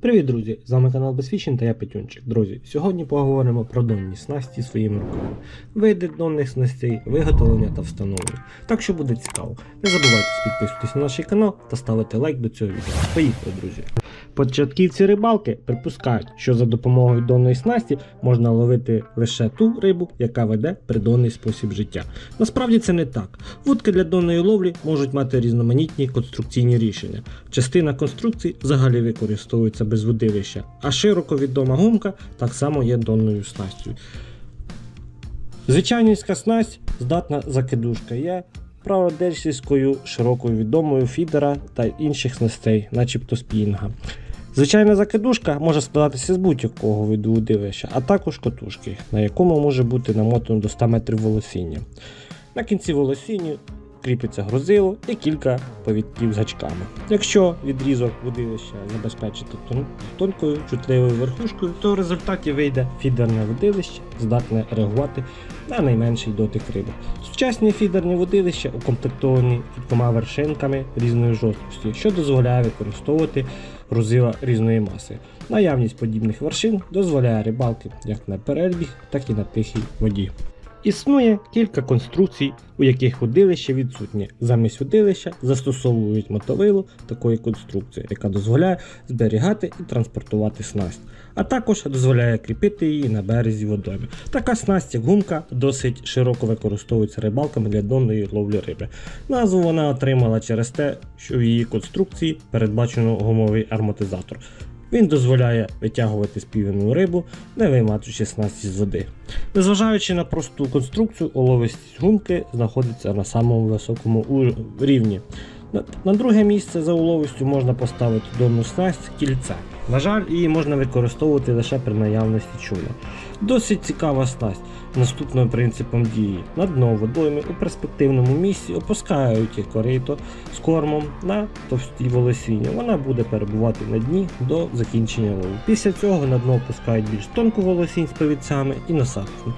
Привіт, друзі! З вами канал Безфішін та я Петюнчик. Друзі, сьогодні поговоримо про донні снасті своїми руками, види донних снастей, виготовлення та встановлення. Так що буде цікаво. Не забувайте підписуватись на наш канал та ставити лайк до цього відео. Поїхали, друзі! Початківці рибалки припускають, що за допомогою донної снасті можна ловити лише ту рибу, яка веде придонний спосіб життя. Насправді це не так. Вудки для донної ловлі можуть мати різноманітні конструкційні рішення. Частина конструкцій взагалі використовується без водилища, а широко відома гумка так само є донною снастю. Звичайницька снасть здатна закидушка є праводельсівською широкою відомою фідера та інших снастей, начебто спінга. Звичайна закидушка може складатися з будь-якого виду удилища, а також котушки, на якому може бути намотано до 100 метрів волосіння. На кінці волосіння кріпиться грузило і кілька повідків з гачками. Якщо відрізок водилища забезпечити тон- тонкою чутливою верхушкою, то в результаті вийде фідерне водилище, здатне реагувати на найменший дотик риби. Сучасні фідерні водилища укомплектовані кількома вершинками різної жорсткості, що дозволяє використовувати грузила різної маси. Наявність подібних вершин дозволяє рибалки як на перебіг, так і на тихій воді. Існує кілька конструкцій, у яких удилище відсутнє. Замість удилища застосовують мотовило такої конструкції, яка дозволяє зберігати і транспортувати снасть, а також дозволяє кріпити її на березі водойми. Така снасть, гумка, досить широко використовується рибалками для донної ловлі риби. Назву вона отримала через те, що в її конструкції передбачено гумовий арматизатор. Він дозволяє витягувати співану рибу, не виймаючи снасті з води. Незважаючи на просту конструкцію, уловистість гумки знаходиться на самому високому рівні. На, друге місце за уловистю можна поставити донну снасть кільце. На жаль, її можна використовувати лише при наявності чула. Досить цікава снасть. Наступним принципом дії на дно водойми у перспективному місці опускають корито з кормом на товсті волосіння. Вона буде перебувати на дні до закінчення лову. Після цього на дно опускають більш тонку волосінь з повідцями і насадку.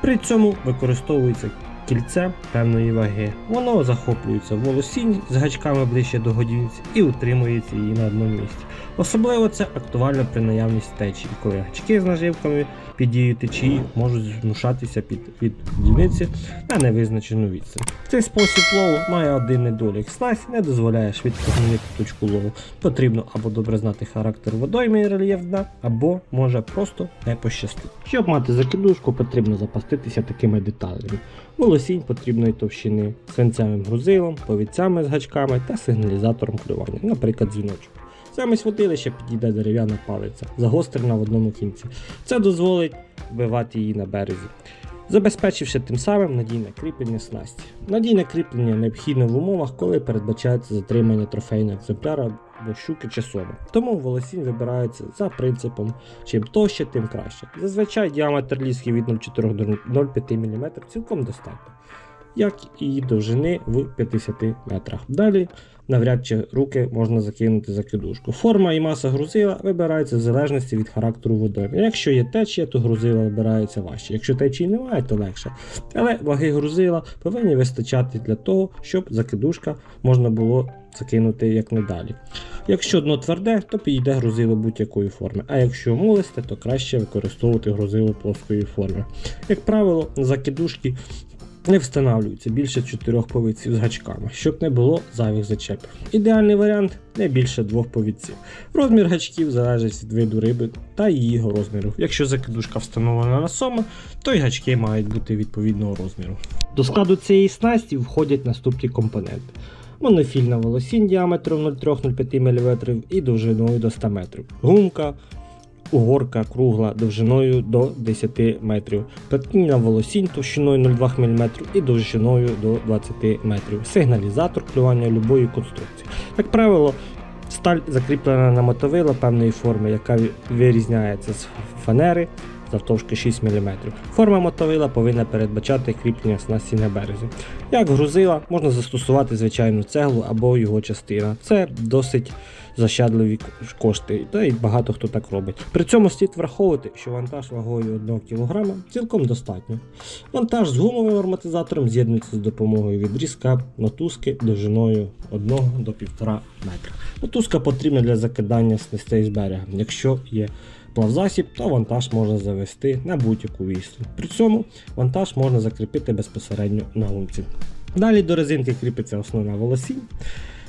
При цьому використовується кільце певної ваги. Воно захоплюється в волосінь з гачками ближче до годівниці і утримується її на одному місці. Особливо це актуально при наявності течії, коли гачки з наживками під дією течії можуть змушатися під від годівниці на невизначену відстань. Цей спосіб лову має один недолік. Снасть не дозволяє швидко змінити точку лову. Потрібно або добре знати характер водойми і рельєф дна, або може просто не пощастити. Щоб мати закидушку, потрібно запаститися такими деталями. Волосінь потрібної товщини, свинцевим грузилом, повідцями з гачками та сигналізатором клювання, наприклад, дзвіночок. Замість водилища підійде дерев'яна палиця, загострена в одному кінці. Це дозволить вбивати її на березі, забезпечивши тим самим надійне кріплення снасті. Надійне кріплення необхідне в умовах, коли передбачається затримання трофейного екземпляра або щуки чи соми. Тому волосінь вибирається за принципом чим товще, тим краще. Зазвичай діаметр ліски від 0,4 до 0,5 мм цілком достатньо, як і довжини в 50 метрах. Далі навряд чи руки можна закинути за кидушку. Форма і маса грузила вибирається в залежності від характеру водойми. Якщо є течія, то грузила вибирається важче. Якщо течії немає, то легше. Але ваги грузила повинні вистачати для того, щоб закидушка можна було закинути як надалі. Якщо дно тверде, то підійде грузило будь-якої форми, а якщо мулисте, то краще використовувати грузило плоскої форми. Як правило, закидушки не встановлюється більше чотирьох повідців з гачками, щоб не було зайвих зачепів. Ідеальний варіант не більше двох повідців. Розмір гачків залежить від виду риби та її розміру. Якщо закидушка встановлена на сома, то й гачки мають бути відповідного розміру. До складу цієї снасті входять наступні компоненти. Монофільна волосінь діаметром 0,3-0,5 мм і довжиною до 100 метрів. Гумка, угорка кругла довжиною до 10 метрів. Петніна волосінь товщиною 0,2 мм і довжиною до 20 метрів. Сигналізатор клювання любої конструкції. Як правило, сталь закріплена на мотовило певної форми, яка вирізняється з фанери завтовшки 6 мм. Форма мотовила повинна передбачати кріплення снасті на березі. Як грузила, можна застосувати звичайну цеглу або його частина. Це досить защадливі кошти, та й багато хто так робить. При цьому слід враховувати, що вантаж вагою 1 кг цілком достатньо. Вантаж з гумовим амортизатором з'єднується з допомогою відрізка мотузки довжиною 1 до 1,5 метра. Мотузка потрібна для закидання снастей з берега. Якщо є плавзасіб, то вантаж можна завести на будь-яку відстань. При цьому вантаж можна закріпити безпосередньо на гумці. Далі до резинки кріпиться основна волосінь,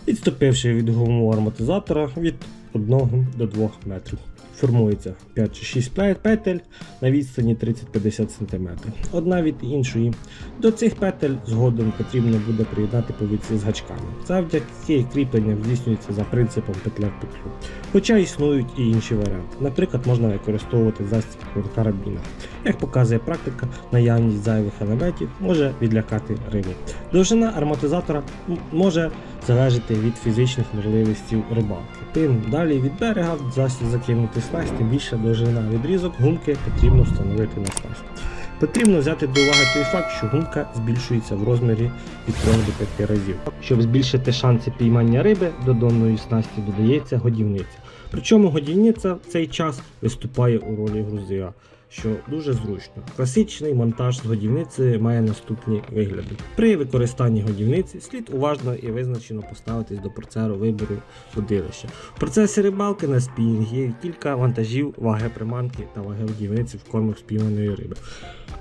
відступивши від гумового амортизатора від 1 до 2 метрів. Формується 5 чи 6 петель на відстані 30-50 см. Одна від іншої. До цих петель згодом потрібно буде приєднати повідці з гачками. Завдяки кріпленням здійснюється за принципом петля в петлю. Хоча існують і інші варіанти. Наприклад, можна використовувати застібку в карабінах. Як показує практика, наявність зайвих елементів може відлякати рибу. Довжина ароматизатора може залежати від фізичних можливостей рибалки. Тим далі від берега засіб закинути снасть, тим більше довжина відрізок гумки потрібно встановити на снасть. Потрібно взяти до уваги той факт, що гумка збільшується в розмірі від 3 до 5 разів. Щоб збільшити шанси піймання риби, до донної снасті додається годівниця. Причому годівниця в цей час виступає у ролі грузила, що дуже зручно. Класичний монтаж з годівниці має наступні вигляди. При використанні годівниці слід уважно і визначено поставитись до процесу вибору водилища. В процесі рибалки на спінінг є кілька вантажів ваги приманки та ваги годівниці в кормах спійманої риби.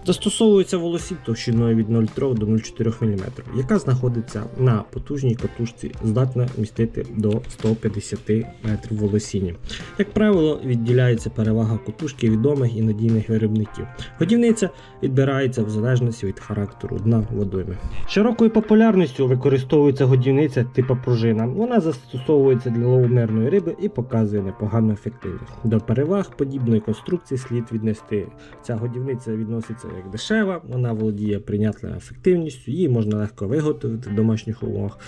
Застосовується волосінь товщиною від 0,3 до 0,4 мм, яка знаходиться на потужній катушці, здатна містити до 150 метрів волосіння. Як правило, відділяється перевага катушки відомих і надійних виробників. Годівниця відбирається в залежності від характеру дна водойми. Широкою популярністю використовується годівниця типу пружина. Вона застосовується для лову мирної риби і показує непогану ефективність. До переваг подібної конструкції слід віднести. Ця годівниця відноситься як дешева, вона володіє прийнятною ефективністю, її можна легко виготовити в домашніх умовах.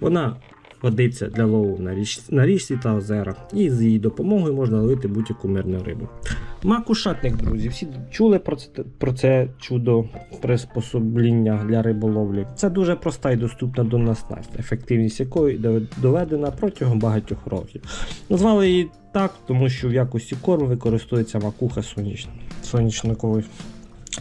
Вона годиться для лову на, річ, на річці та озерах, і з її допомогою можна ловити будь-яку мирну рибу. Макушатник, друзі, всі чули про це, про це чудо приспособлення для риболовлі. Це дуже проста і доступна до нас снасть, ефективність якої доведена протягом багатьох років. Назвали її так, тому що в якості корму використовується макуха сонячникової.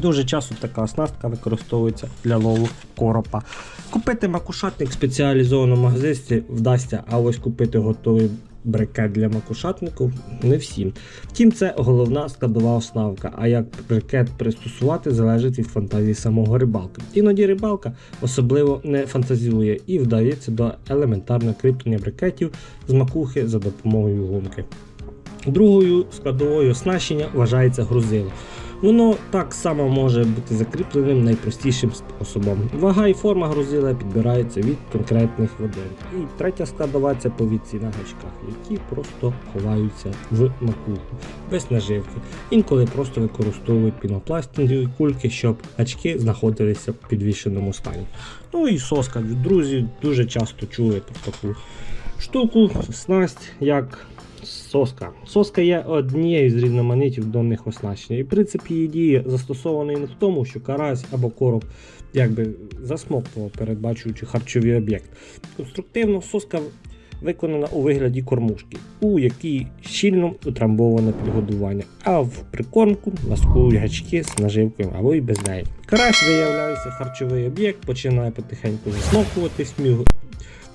Дуже часто така оснастка використовується для лову коропа. Купити макушатник в спеціалізованому магазині вдасться, а ось купити готовий брикет для макушатнику не всім. Втім, це головна складова оснавка, а як брикет пристосувати залежить від фантазії самого рибалки. Іноді рибалка особливо не фантазіює і вдається до елементарного кріплення брикетів з макухи за допомогою гумки. Другою складовою оснащення вважається грузило. Воно так само може бути закріпленим найпростішим способом. Вага і форма грузила підбираються від конкретних водойм. І третя складова це повідці на гачках, які просто ховаються в макуху без наживки. Інколи просто використовують пінопластикові кульки, щоб гачки знаходилися в підвішеному стані. Ну і соска. Друзі дуже часто про таку штуку, снасть як соска. Соска є однією з різноманітів донних оснащень. І принцип її дії застосований не в тому, що карась або короб якби засмоктував, передбачуючи харчовий об'єкт. Конструктивно соска виконана у вигляді кормушки, у якій щільно утрамбоване підгодування, а в прикормку маскують гачки з наживкою або й без неї. Карась виявляється харчовий об'єкт, починає потихеньку засмоктувати смігу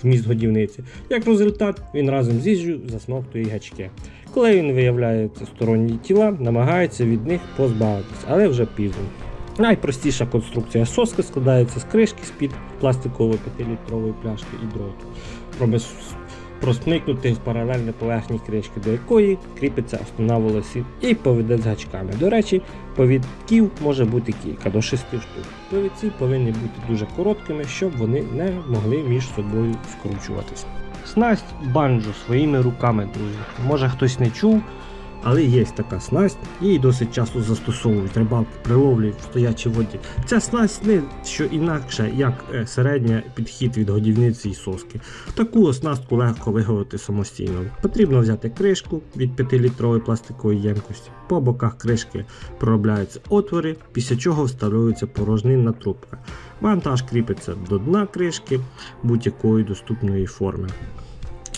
вміст годівниці. Як результат, він разом з їжею засмоктує гачки. Коли він виявляє сторонні тіла, намагається від них позбавитися, але вже пізно. Найпростіша конструкція соски складається з кришки з-під пластикової 5-літрової пляшки і дроту. Просмикнути з паралельно поверхні кришки, до якої кріпиться основна волосів і повідець з гачками. До речі, повідків може бути кілька до 6 штук. Повідці повинні бути дуже короткими, щоб вони не могли між собою скручуватися. Снасть банджу своїми руками, друзі. Може хтось не чув. Але є така снасть, її досить часто застосовують рибалки при ловлі в стоячій воді. Ця снасть не що інакше, як е, середня підхід від годівниці і соски. Таку оснастку легко виготовити самостійно. Потрібно взяти кришку від 5-літрової пластикової ємкості. По боках кришки проробляються отвори, після чого встановлюється порожнинна трубка. Вантаж кріпиться до дна кришки будь-якої доступної форми.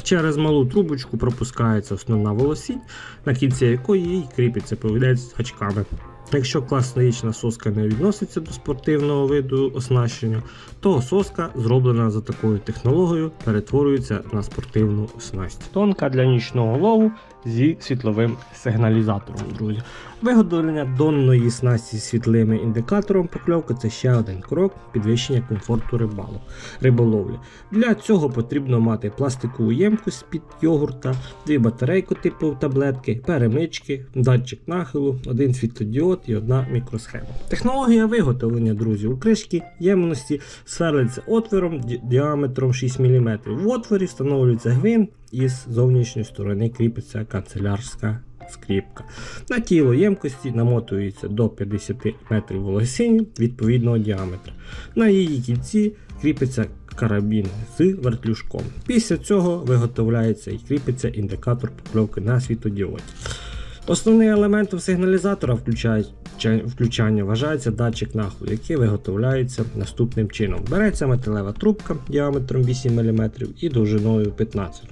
Через малу трубочку пропускається основна волосінь, на кінці якої їй кріпиться повідець з гачками. Якщо класична соска не відноситься до спортивного виду оснащення, то соска, зроблена за такою технологією, перетворюється на спортивну снасть. Тонка для нічного лову зі світловим сигналізатором, друзі. Виготовлення донної снасті з світлими індикатором покльовки це ще один крок підвищення комфорту рибалок, риболовлі. Для цього потрібно мати пластикову ємкость під йогурта, дві батарейки типу таблетки, перемички, датчик нахилу, один світлодіод і одна мікросхема. Технологія виготовлення, друзі, у кришки ємності сверлиться отвором ді- діаметром 6 мм. В отворі встановлюється гвинт і з зовнішньої сторони кріпиться канцелярська скріпка. На тіло ємкості намотується до 50 метрів волосінь відповідного діаметра. На її кінці кріпиться карабін з вертлюжком. Після цього виготовляється і кріпиться індикатор покльовки на світодіоді. Основним елементом сигналізатора включання вважається датчик нахилу, який виготовляється наступним чином. Береться металева трубка діаметром 8 мм і довжиною 15 мм.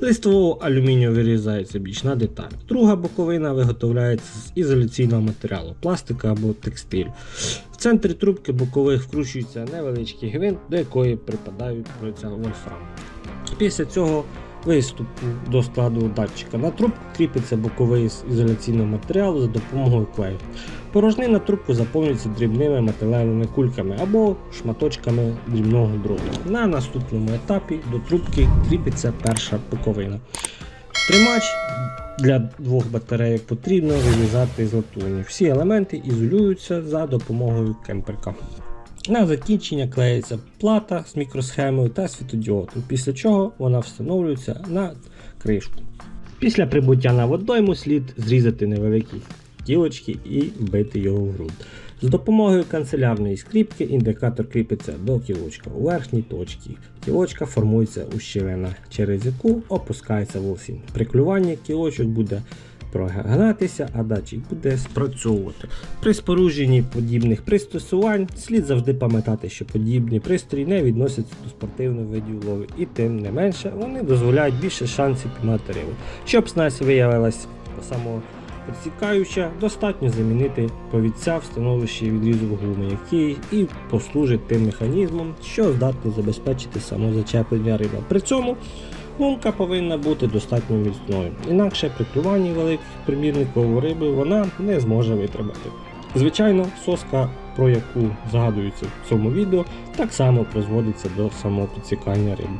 Листового алюмінію вирізається бічна деталь. Друга боковина виготовляється з ізоляційного матеріалу, пластика або текстиль. В центрі трубки бокових вкручується невеличкий гвинт, до якої приця вольфрам. Після цього виступу до складу датчика на трубку кріпиться боковий з ізоляційного матеріалу за допомогою клею. Порожнина трубку заповнюється дрібними металевими кульками або шматочками дрібного дроту. На наступному етапі до трубки кріпиться перша боковина. Тримач для двох батарейок потрібно вирізати з латуні. Всі елементи ізолюються за допомогою кемперка. На закінчення клеїться плата з мікросхемою та світодіодом, після чого вона встановлюється на кришку. Після прибуття на водойму слід зрізати невеликі тілочки і вбити його в груд. З допомогою канцелярної скріпки індикатор кріпиться до кілочка у верхній точці. Кілочка формується ущелина, через яку опускається волосінь. При клюванні кілочок буде прогнатися, а датчик буде спрацьовувати. При спорудженні подібних пристосувань слід завжди пам'ятати, що подібні пристрої не відносяться до спортивних видів лови, і тим не менше вони дозволяють більше шансів піймати рибу. Щоб снасть виявилась самопідсікаюча, достатньо замінити повідця в становищі відрізок гуми, який і послужить тим механізмом, що здатний забезпечити самозачеплення риби. При цьому Гумка повинна бути достатньо міцною, інакше при клюванні великих примірникової риби вона не зможе витримати. Звичайно, соска, про яку згадується в цьому відео, так само призводиться до самопідсікання риби.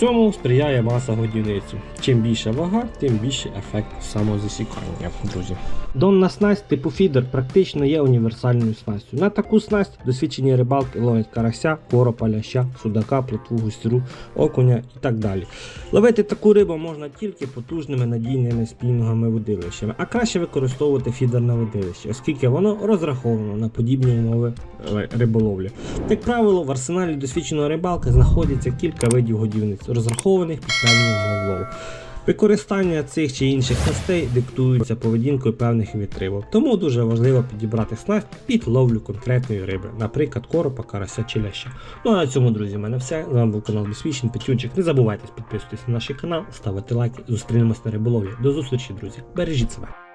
Цьому сприяє маса годівниці. Чим більша вага, тим більший ефект самозасікання, друзі. Донна снасть типу фідер практично є універсальною снастю. На таку снасть досвідчені рибалки ловлять карася, коропа, ляща, судака, плотву, густру, окуня і так далі. Ловити таку рибу можна тільки потужними надійними спінінговими водилищами, а краще використовувати фідерне водилище, оскільки воно розраховано на подібні умови е, риболовлі. Як правило, в арсеналі досвідченого рибалки знаходиться кілька видів годівниць, розрахованих під певні умови лову. Використання цих чи інших снастей диктується поведінкою певних вітрибок, тому дуже важливо підібрати снасть під ловлю конкретної риби, наприклад, коропа, карася чи ляща. Ну а на цьому, друзі, в мене все. З вами був канал Безвічний Петюнчик. Не забувайте підписуватись на наш канал, ставити лайки. Зустрінемось на риболовлі. До зустрічі, друзі. Бережіть себе.